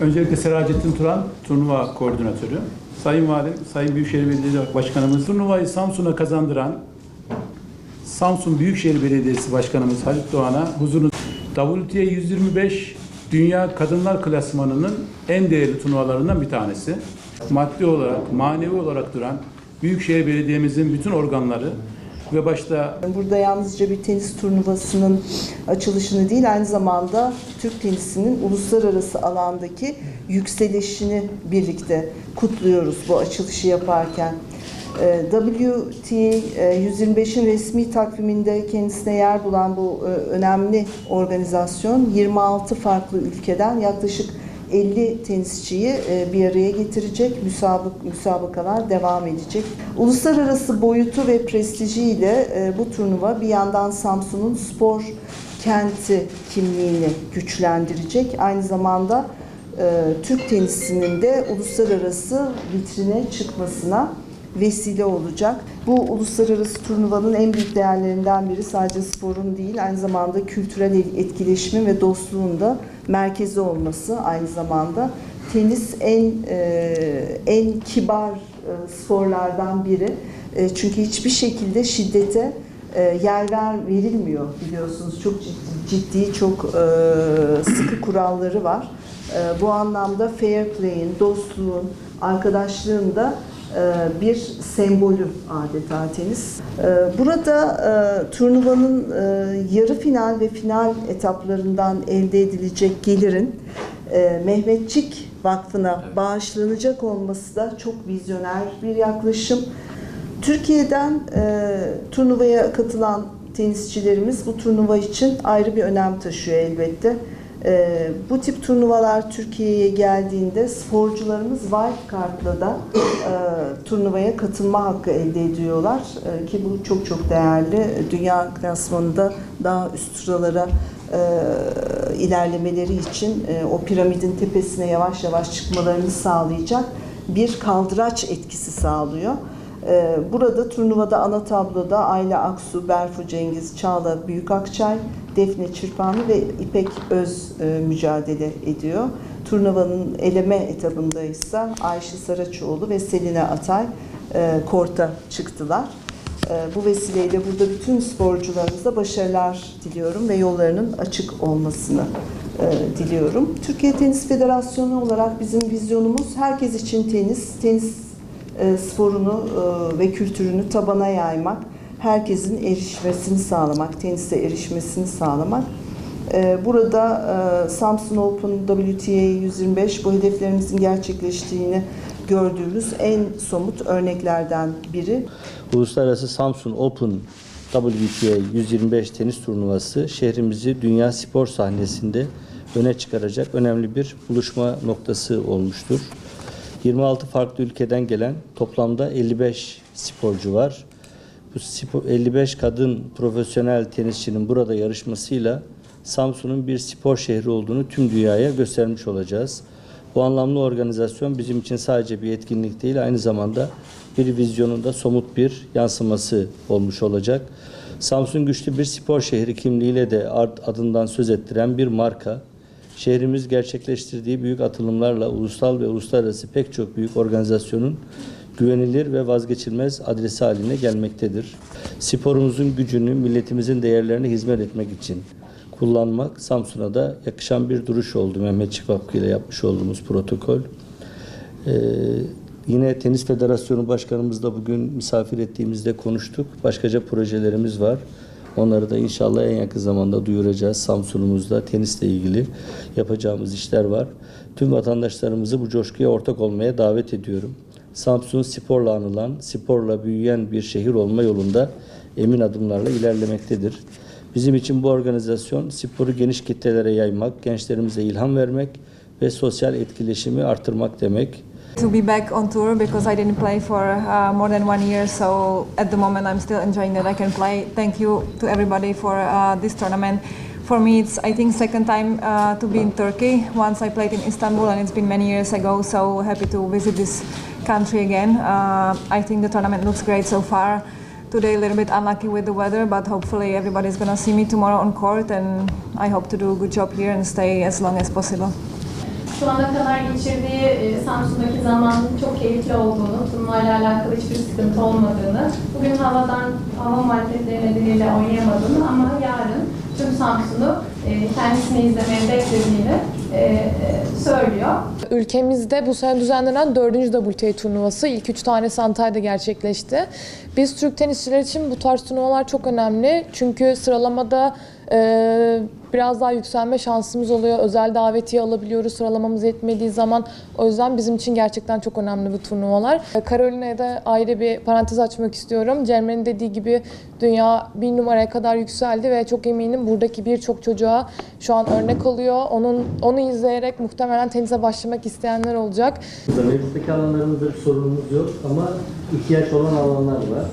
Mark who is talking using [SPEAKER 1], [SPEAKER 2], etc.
[SPEAKER 1] Öncelikle Seracettin Turan, turnuva koordinatörü. Sayın Valim, Sayın Büyükşehir Belediye Başkanımız, turnuvayı Samsun'a kazandıran Samsun Büyükşehir Belediyesi Başkanımız Halit Doğan'a huzurunu WTA 125 Dünya Kadınlar Klasmanı'nın en değerli turnuvalarından bir tanesi. Maddi olarak, manevi olarak duran Büyükşehir Belediye'mizin bütün organları ve başta
[SPEAKER 2] Burada yalnızca bir tenis turnuvasının açılışını değil aynı zamanda Türk tenisinin uluslararası alandaki yükselişini birlikte kutluyoruz bu açılışı yaparken. Ee, WTA e, 125'in resmi takviminde kendisine yer bulan bu e, önemli organizasyon 26 farklı ülkeden yaklaşık 50 tenisçiyi e, bir araya getirecek. Müsabık, müsabakalar devam edecek. Uluslararası boyutu ve prestijiyle e, bu turnuva bir yandan Samsun'un spor kenti kimliğini güçlendirecek. Aynı zamanda e, Türk tenisinin de uluslararası vitrine çıkmasına vesile olacak. Bu uluslararası turnuvanın en büyük değerlerinden biri sadece sporun değil, aynı zamanda kültürel etkileşimin ve dostluğun da merkezi olması aynı zamanda. Tenis en e, en kibar e, sporlardan biri. E, çünkü hiçbir şekilde şiddete yer ver verilmiyor biliyorsunuz. Çok ciddi, ciddi çok sıkı kuralları var. Bu anlamda fair play'in, dostluğun, arkadaşlığın da bir sembolü adeta tenis. E, Burada e, turnuvanın e, yarı final ve final etaplarından elde edilecek gelirin e, Mehmetçik Vakfı'na bağışlanacak olması da çok vizyoner bir yaklaşım. Türkiye'den e, turnuvaya katılan tenisçilerimiz bu turnuva için ayrı bir önem taşıyor elbette. E, bu tip turnuvalar Türkiye'ye geldiğinde sporcularımız wild card'la da e, turnuvaya katılma hakkı elde ediyorlar. E, ki bu çok çok değerli. Dünya klasmanında daha üst sıralara e, ilerlemeleri için e, o piramidin tepesine yavaş yavaş çıkmalarını sağlayacak bir kaldıraç etkisi sağlıyor. E, Burada turnuvada ana tabloda Ayla Aksu, Berfu Cengiz, Çağla Büyükakçay, Defne Çırpanlı ve İpek Öz e, mücadele ediyor. Turnuvanın eleme etabında ise Ayşe Saraçoğlu ve Selina Atay e, korta çıktılar. E, Bu vesileyle burada bütün sporcularımıza başarılar diliyorum ve yollarının açık olmasını e, diliyorum. Türkiye Tenis Federasyonu olarak bizim vizyonumuz herkes için tenis, tenis e, sporunu e, ve kültürünü tabana yaymak, herkesin erişmesini sağlamak, tenise erişmesini sağlamak. E, Burada e, Samsun Open WTA 125 bu hedeflerimizin gerçekleştiğini gördüğümüz en somut örneklerden biri.
[SPEAKER 3] Uluslararası Samsun Open WTA 125 tenis turnuvası şehrimizi dünya spor sahnesinde öne çıkaracak önemli bir buluşma noktası olmuştur. 26 farklı ülkeden gelen toplamda 55 sporcu var. Bu spor, 55 kadın profesyonel tenisçinin burada yarışmasıyla Samsun'un bir spor şehri olduğunu tüm dünyaya göstermiş olacağız. Bu anlamlı organizasyon bizim için sadece bir etkinlik değil, aynı zamanda bir vizyonun da somut bir yansıması olmuş olacak. Samsun güçlü bir spor şehri kimliğiyle de adından söz ettiren bir marka. Şehrimiz gerçekleştirdiği büyük atılımlarla ulusal ve uluslararası pek çok büyük organizasyonun güvenilir ve vazgeçilmez adresi haline gelmektedir. Sporumuzun gücünü, milletimizin değerlerine hizmet etmek için kullanmak Samsun'a da yakışan bir duruş oldu Mehmetçik Vakfı ile yapmış olduğumuz protokol. Ee, yine Tenis Federasyonu Başkanımızla bugün misafir ettiğimizde konuştuk. Başkaca projelerimiz var. Onları da inşallah en yakın zamanda duyuracağız. Samsun'umuzda tenisle ilgili yapacağımız işler var. Tüm vatandaşlarımızı bu coşkuya ortak olmaya davet ediyorum. Samsun sporla anılan, sporla büyüyen bir şehir olma yolunda emin adımlarla ilerlemektedir. Bizim için bu organizasyon sporu geniş kitlelere yaymak, gençlerimize ilham vermek ve sosyal etkileşimi artırmak demek.
[SPEAKER 4] to be back on tour because I didn't play for uh, more than one year. So at the moment, I'm still enjoying that I can play. Thank you to everybody for uh, this tournament. For me, it's I think second time uh, to be in Turkey. Once I played in Istanbul, and it's been many years ago. So happy to visit this country again. Uh, I think the tournament looks great so far. Today a little bit unlucky with the weather, but hopefully everybody's gonna see me tomorrow on court, and I hope to do a good job here and stay as long as possible.
[SPEAKER 5] şu ana kadar geçirdiği e, Samsun'daki zamanın çok keyifli olduğunu, turnuvayla alakalı hiçbir sıkıntı olmadığını, bugün havadan, hava marketleri nedeniyle oynayamadığını ama yarın tüm Samsun'u e, kendisini izlemeye beklediğini e, e, söylüyor.
[SPEAKER 6] Ülkemizde bu sene düzenlenen 4. WTA turnuvası ilk 3 tanesi Antalya'da gerçekleşti. Biz Türk tenisçiler için bu tarz turnuvalar çok önemli. Çünkü sıralamada biraz daha yükselme şansımız oluyor. Özel davetiye alabiliyoruz sıralamamız yetmediği zaman. O yüzden bizim için gerçekten çok önemli bu turnuvalar. Carolina'ya da ayrı bir parantez açmak istiyorum. Cemre'nin dediği gibi dünya bir numaraya kadar yükseldi ve çok eminim buradaki birçok çocuğa şu an örnek oluyor. Onun onu izleyerek muhtemelen tenise başlamak isteyenler olacak.
[SPEAKER 3] Mevcuttaki alanlarımızda bir sorunumuz yok ama ihtiyaç olan alanlar var.